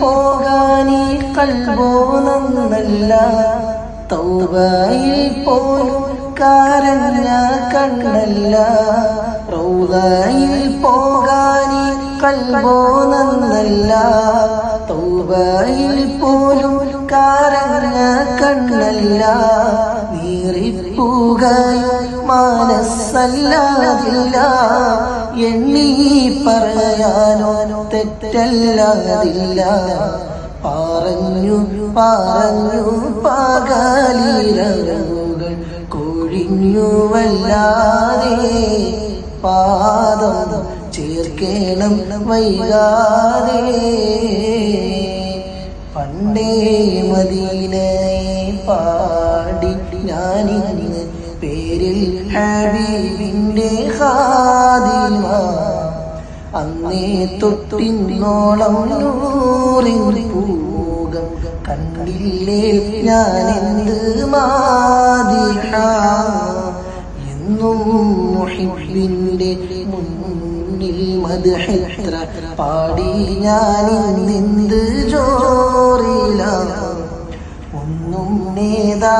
പോകാനീ കൽബോ നന്നല്ല തൗബയിൽ പോലും കാരഞ്ഞ കണ്ണല്ല. റൗദയിൽ പോകാനീ കൽബോ നന്നല്ല തൗബയിൽ പോലും കാരഞ്ഞ കണ്ണല്ല. നീറിപ്പുകയും മനസ്സല്ലാതില്ല. എണ്ണി പറയാനോ തെറ്റല്ലാതില്ല. പറഞ്ഞു പറഞ്ഞു പകലിരവുകൾ കൊഴിഞ്ഞുവല്ലാതെ പാദം ചേർക്കേണം വൈകാതെ. പണ്ടേ മദീനയെ പാടി ഞാനിന്ന് പേരിൽ ഹാദിമ അന്നേ തൊട്ടിന്നോളം നൂറിൻ പൂകം കണ്ടില്ലേ? ഞാൻ എന്ത് മാതിക എന്നും മുഹിബിന്റെ മുന്നിൽ മദ്ഹെത്ര പാടി ഞാൻ എന്ത് ജോറില? ഒന്നും നേതാ